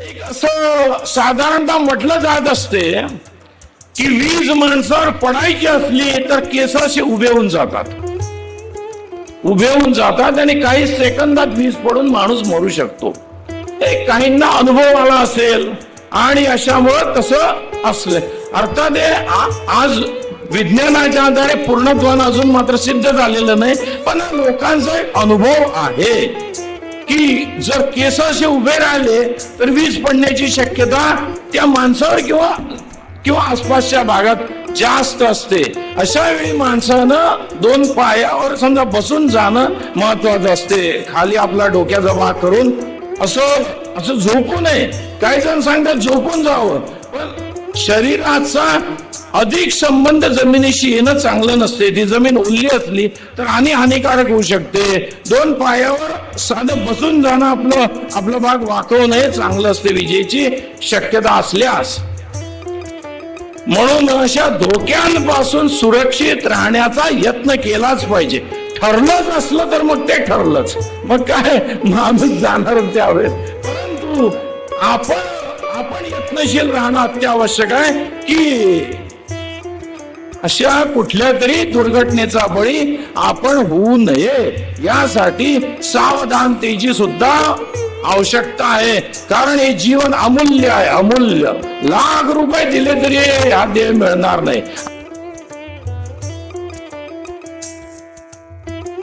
एक असं साधारणतः म्हटलं जात असते की वीज माणसावर पडायची असली तर केस असे उभे होऊन जातात. उभे होऊन जातात आणि काही सेकंदात वीज पडून माणूस मरू शकतो. एक काहींना अनुभव आला असेल आणि अशामुळं तसं असलं. अर्थात हे आज विज्ञानाच्या आधारे पूर्णत्वानं अजून मात्र सिद्ध झालेलं नाही पण लोकांचा एक अनुभव आहे. की जर केस असे उभे राहिले तर वीज पडण्याची शक्यता त्या माणसावर किंवा किंवा आसपासच्या भागात जास्त असते. अशा वेळी माणसानं दोन पायावर समजा बसून जाणं महत्वाचं असते. खाली आपला डोक्याचा भाग करून असं असं झोपू नये. काही जण सांगतात झोपून जावं. शरीराचा अधिक संबंध जमिनीशी येणं चांगलं नसते. ती जमीन ओली असली तर आणि हानिकारक होऊ शकते. दोन पायावर साधं बसून जाणं आपलं आपलं भाग वाकवणं हे चांगलं असते. विजेची शक्यता असल्यास. म्हणून अशा धोक्यांपासून सुरक्षित राहण्याचा यत्न केलाच पाहिजे. ठरलंच असलं तर मग ते ठरलंच. मग काय? माणूस जाणार त्यावेळेस. परंतु आपण आपण प्रयत्नशील राहणं अत्यावश्यक आहे की अशा कुठल्या तरी दुर्घटनेचा बळी आपण होऊ नये. यासाठी सावधानतेची सुद्धा आवश्यकता आहे. कारण हे जीवन अमूल्य आहे अमूल्य. लाख रुपये दिले तरी हा देह मिळणार नाही.